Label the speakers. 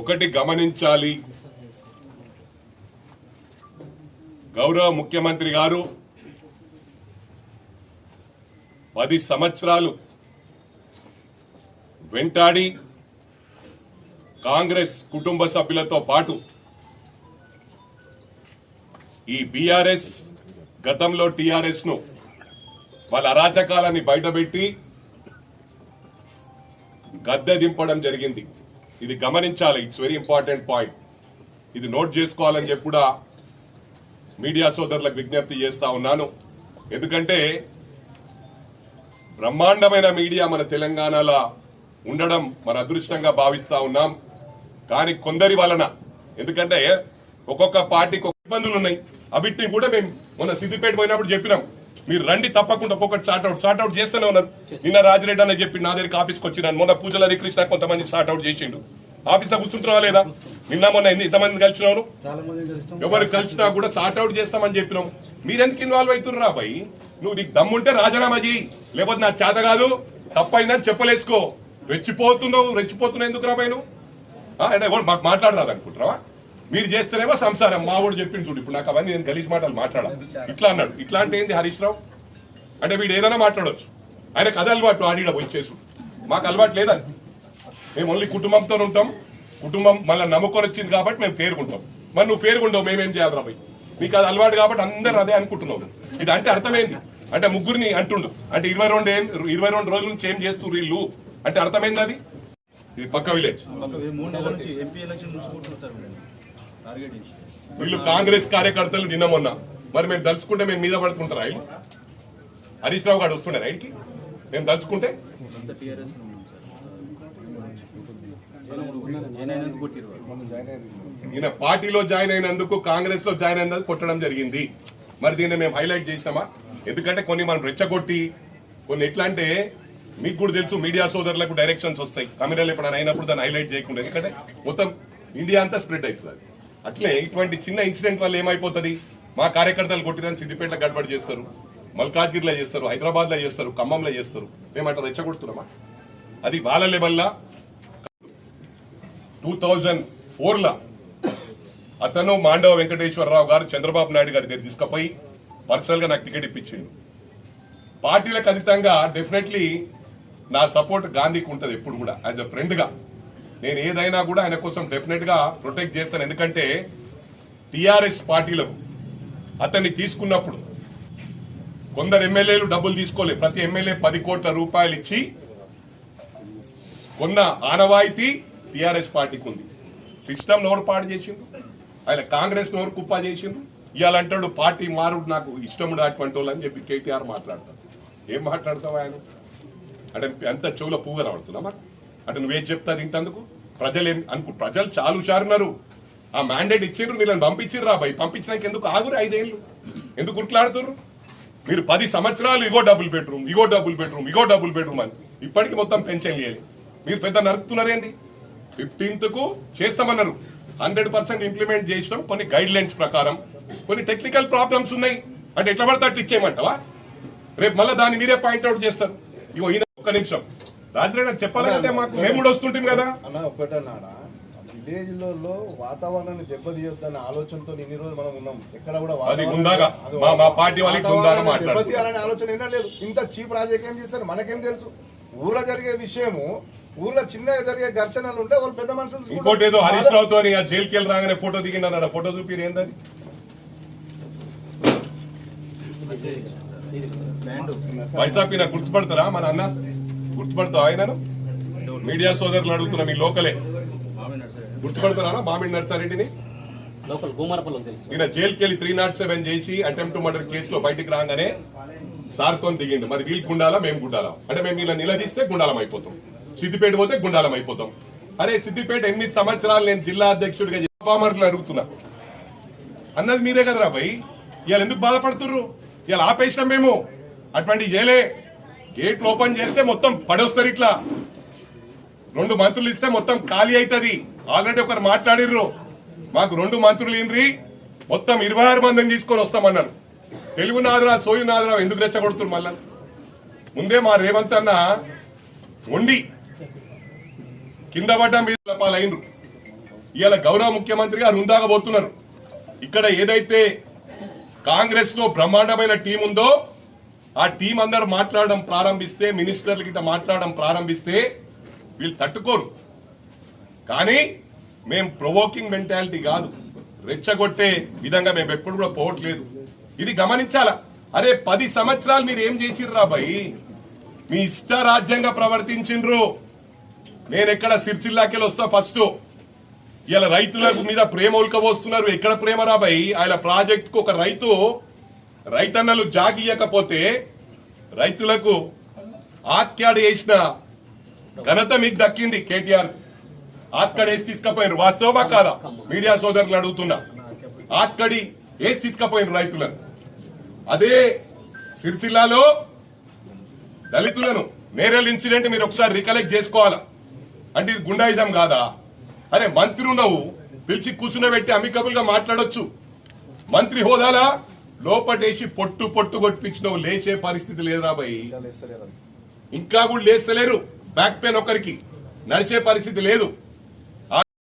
Speaker 1: ఒకటి గమనించాలి. గౌరవ ముఖ్యమంత్రి గారు పది సంవత్సరాలు వెంటాడి కాంగ్రెస్ కుటుంబ సభ్యులతో పాటు ఈ బీఆర్ఎస్ గతంలో టీఆర్ఎస్ను వాళ్ళ అరాచకాలని బయటపెట్టి గద్దె దింపడం జరిగింది. ఇది గమనించాలి. ఇట్స్ వెరీ ఇంపార్టెంట్ పాయింట్ ఇది నోట్ చేసుకోవాలని చెప్పి కూడా మీడియా సోదరులకు విజ్ఞప్తి చేస్తా ఉన్నాను. ఎందుకంటే బ్రహ్మాండమైన మీడియా మన తెలంగాణలో ఉండడం మన అదృష్టంగా భావిస్తా ఉన్నాం. కానీ కొందరి వలన. ఎందుకంటే ఒక్కొక్క పార్టీకి ఇబ్బందులు ఉన్నాయి. అవిటిని కూడా మేము మొన్న సిద్దిపేట పోయినప్పుడు చెప్పినాం. మీరు రండి తప్పకుండా ఒక్కొక్కటి సార్ట్ అవుట్ అవుట్ చేస్తూనే ఉన్నారు. నిన్న రాజిరెడ్డి అని చెప్పి నా దగ్గరికి ఆఫీస్కి వచ్చినాను మొన్న పూజల హరికృష్ణ కొంతమంది సార్ట్ అవుట్ చేసిండు. ఆఫీస్లో కూర్చుంటున్నావా లేదా? నిన్న మొన్న ఎన్ని ఇంతమంది కలిసినారు? ఎవరు కలిసినా కూడా సార్ట్ అవుట్ చేస్తామని చెప్పినాం. మీరెందుకు ఇన్వాల్వ్ అవుతున్నారు బాయ్ నువ్వు నీకు దమ్ముంటే రాజీనామా చేయి లేకపోతే నా చేత కాదు. తప్పైందని చెప్పలేసుకో. రెచ్చిపోతున్నావు రెచ్చిపోతున్నావు ఎందుకు రాబాయి నువ్వు? మాకు మాట్లాడరాదు అనుకుంటున్నావా మీరు చేస్తేనేమో సంసారం. మా వాడు చెప్పింది చూడు ఇప్పుడు నాకు అవన్నీ నేను గలీజ్ మాటలు మాట్లాడా ఇట్లా అన్నాడు. ఇట్లా అంటే ఏంది హరీష్ రావు అంటే వీడు ఏదైనా మాట్లాడొచ్చు. ఆయనకు అది అలవాటు ఆడిడ పోయి చేసుడు. మాకు అలవాటు లేదని మేము ఓన్లీ కుటుంబంతో ఉంటాం. కుటుంబం మళ్ళీ నమ్ముకొని వచ్చింది కాబట్టి మేము పేరుకుంటాం. మరి నువ్వు పేరుకుంటావు మేమేం చేయాలి రాబోయ్ నీకు అది అలవాటు కాబట్టి అందరూ అదే అనుకుంటున్నావు ఇది అంటే అర్థమైంది. అంటే ముగ్గురిని అంటుండు. అంటే ఇరవై రెండు ఏం- ఇరవై రెండు రోజుల నుంచి ఏం చేస్తూ వీళ్ళు? అంటే అర్థమైంది అది? ఇది పక్క విలేజ్.
Speaker 2: వీళ్ళు.
Speaker 1: కాంగ్రెస్ కార్యకర్తలు నిన్న మొన్న. మరి మేము దలుచుకుంటే మేము మీద పడుకుంటారా ఆయన హరీష్ రావు గారు వస్తుండే రైడ్కి? మేము దలుచుకుంటే ఈయన పార్టీలో జాయిన్ అయినందుకు కాంగ్రెస్లో జాయిన్ అయినందుకు కొట్టడం జరిగింది. మరి దీన్ని మేము హైలైట్ చేసినామా? ఎందుకంటే కొన్ని మనం రెచ్చగొట్టి కొన్ని ఎట్లా అంటే మీకు కూడా తెలుసు మీడియా సోదరులకు డైరెక్షన్స్ వస్తాయి. కమిటీలు ఎప్పుడైనా అయినప్పుడు దాన్ని హైలైట్ చేయకుండా. ఎందుకంటే మొత్తం ఇండియా అంతా స్ప్రెడ్ అవుతుంది అట్లే ఇటువంటి చిన్న ఇన్సిడెంట్ వల్ల ఏమైపోతుంది? మా కార్యకర్తలు కొట్టినని సిద్దిపేటలో గడబడి చేస్తారు మల్కాజ్గిరిలో చేస్తారు హైదరాబాద్లో చేస్తారు ఖమ్మంలో చేస్తారు. మేమంటే రెచ్చగొడుతున్నామా? అది వాళ్ళ లెవెల్లా టూ థౌజండ్ ఫోర్లో అతను మాండవ వెంకటేశ్వరరావు గారు చంద్రబాబు నాయుడు గారి దగ్గర తీసుకుపోయి పర్సనల్గా నాకు టికెట్ ఇప్పించిండు. పార్టీలకు అతీతంగా డెఫినెట్లీ నా సపోర్ట్ గాంధీకి ఉంటుంది ఎప్పుడు కూడా యాజ్ అ ఫ్రెండ్గా నేను ఏదైనా కూడా ఆయన కోసం డెఫినెట్గా ప్రొటెక్ట్ చేస్తాను. ఎందుకంటే టిఆర్ఎస్ పార్టీలకు అతన్ని తీసుకున్నప్పుడు కొందరు ఎమ్మెల్యేలు డబ్బులు తీసుకోలేదు ప్రతి ఎమ్మెల్యే పది కోట్ల రూపాయలు ఇచ్చి కొన్న ఆనవాయితీ టిఆర్ఎస్ పార్టీకి ఉంది. సిస్టమ్ నోరు చేసిండు ఆయన కాంగ్రెస్ నోరు కుప్ప చేసిండు ఇవాళ అంటాడు పార్టీ మారుడు నాకు ఇష్టముడు అటువంటి వాళ్ళు అని చెప్పి కేటీఆర్ మాట్లాడతాడు. ఏం మాట్లాడతావు ఆయన? అంటే ఎంత చెవులో పువ్వు మాకు? అంటే నువ్వేం చెప్తా తింటందుకు? ప్రజలు ఏం అనుకు ప్రజలు చాలు చారున్నారు. ఆ మ్యాండేట్ ఇచ్చిండ్రు వీళ్ళని పంపించిర్రు రా భయ్ పంపించినాక ఎందుకు ఆగురు ఐదేళ్ళు? ఎందుకు గుట్లాడుతున్నారు మీరు పది సంవత్సరాలు ఇగో డబుల్ బెడ్రూమ్ ఇగో డబుల్ బెడ్రూమ్ ఇగో డబుల్ బెడ్రూమ్ అని. ఇప్పటికి మొత్తం పెన్షన్ లేదు. మీరు పెద్ద నరుకుతున్నారేంటి ఫిఫ్టీన్త్కు చేస్తామన్నారు. హండ్రెడ్ పర్సెంట్ ఇంప్లిమెంట్ చేసినాం. కొన్ని గైడ్ లైన్స్ ప్రకారం. కొన్ని టెక్నికల్ ప్రాబ్లమ్స్ ఉన్నాయి. అంటే ఎట్లా పడితే అట్లా ఇచ్చేయమంటావా? రేపు మళ్ళీ దాన్ని మీరే పాయింట్అవుట్ చేస్తారు. ఇగో ఈయన ఒక్క నిమిషం. రాజరేణ చెప్పాలంటే మాకు మేము కూడా వస్తుంటాం కదా.
Speaker 3: అన్న ఒకటన్నాడా విలేజ్లలో వాతావరణాన్ని దెబ్బతీయొద్దన్న ఆలోచనతో ఇన్ని రోజులు మనం ఉన్నాం. ఎక్కడ కూడా
Speaker 1: పార్టీ వాళ్ళకి.
Speaker 3: దెబ్బతీయాలనే ఆలోచన ఏం లేదు. ఇంత చీప్ రాజకీయం చేస్తారు మనకేం తెలుసు? ఊర్లో జరిగే విషయము ఊర్లో చిన్నగా జరిగే ఘర్షణలు ఉంటే వాళ్ళు పెద్ద మనుషులు.
Speaker 1: ఇంకోటి ఏదో హరీష్ రావుతో ఆ జైలుకి వెళ్ళి రాగానే ఫోటో దిగిందన్నాడు ఫోటో చూపి ఏందని? వైసాపి నాకు గుర్తుపడతారా? మన అన్న? గుర్తుపడతావా ఆయనను? మీడియా సోదరులు అడుగుతున్నా మీ లోకలే. గుర్తుపడతారా మామిడి నర్సారెడ్డిని?
Speaker 4: లోకల్
Speaker 1: ఈయన జైలుకి వెళ్ళి త్రీ నాట్ సెవెన్ చేసి అటెంప్ట్ మర్డర్ కేసులో బయటికి రాగానే సార్తో దిగిండు. మరి వీళ్ళు గుండాలా? మేము గుండాలా. అంటే మేము ఇలా నిలదీస్తే గుండాలం అయిపోతాం. సిద్దిపేట పోతే గుండాలం అయిపోతాం. అరే సిద్దిపేట ఎనిమిది సంవత్సరాలు నేను జిల్లా అధ్యక్షుడిగా బామర్లు అడుగుతున్నా. అన్నది మీరే కదరా భయ్? ఇవాళ ఎందుకు బాధపడుతుర్రు? ఇవాళ ఆపేసినాం మేము. అటువంటి చేయలే గేట్లు ఓపెన్ చేస్తే మొత్తం పడొస్తారు ఇట్లా. రెండు మంత్రులు ఇస్తే మొత్తం ఖాళీ అవుతుంది ఆల్రెడీ ఒకరు మాట్లాడిర్రు. మాకు రెండు మంత్రులు ఇండ్రి మొత్తం ఇరవై ఆరు మందిని తీసుకొని వస్తామన్నారు. తెలుగు నాదరా సోయు నాదరా ఎందుకు రెచ్చగొడుతున్నారు మళ్ళా? ముందే మా రేవంత్ అన్న వండి కింద పడ్డ మీద పాలైనరు ఇవాళ గౌరవ ముఖ్యమంత్రి గారు హుందాగా ఇక్కడ ఏదైతే కాంగ్రెస్లో బ్రహ్మాండమైన టీం ఉందో ఆ టీం అందరు మాట్లాడడం ప్రారంభిస్తే మినిస్టర్లు గిట్ట మాట్లాడడం ప్రారంభిస్తే వీళ్ళు తట్టుకోరు. కానీ మేం ప్రొవోకింగ్ మెంటాలిటీ కాదు. రెచ్చగొట్టే విధంగా మేము ఎప్పుడు కూడా పోవట్లేదు. ఇది గమనించాలా? అరే పది సంవత్సరాలు మీరు ఏం చేసిర్రా భయ్? మీ ఇష్ట రాజ్యంగా ప్రవర్తించిండ్రు. నేను ఎక్కడ సిరిసిల్లాకెళ్ళి వస్తా ఫస్ట్. ఇలా రైతుల మీద ప్రేమ ఉల్కబోస్తున్నారు ఎక్కడ ప్రేమ రాబాయి ఆయన ప్రాజెక్టుకు ఒక రైతు రైతన్నలు జాగియకపోతే రైతులకు ఆత్యాడు వేసిన ఘనత మీకు దక్కింది కేటీఆర్. ఆత్కడి వేసి తీసుకపోయినారు. వాస్తవమా కాదా? మీడియా సోదరులు అడుగుతున్నా. ఆత్కడి వేసి తీసుకపోయినారు రైతులను. అదే సిరిసిల్లాలో దళితులను నేరల్ ఇన్సిడెంట్ మీరు ఒకసారి రికలెక్ట్ చేసుకోవాలా? అంటే ఇది గుండాయిజం కాదా? అరే మంత్రి ఉన్నావు. పిలిచి కూర్చునబెట్టి అమికబుల్గా మాట్లాడొచ్చు. మంత్రి హోదాలా? లోపటేసి పొట్టు పొట్టు కొట్టించినవు లేచే పరిస్థితి లేదురా భయ్ ఇంకా కూడా లేస్తలేరు. బ్యాక్ పెయిన్ ఒకరికి నడిచే పరిస్థితి లేదు.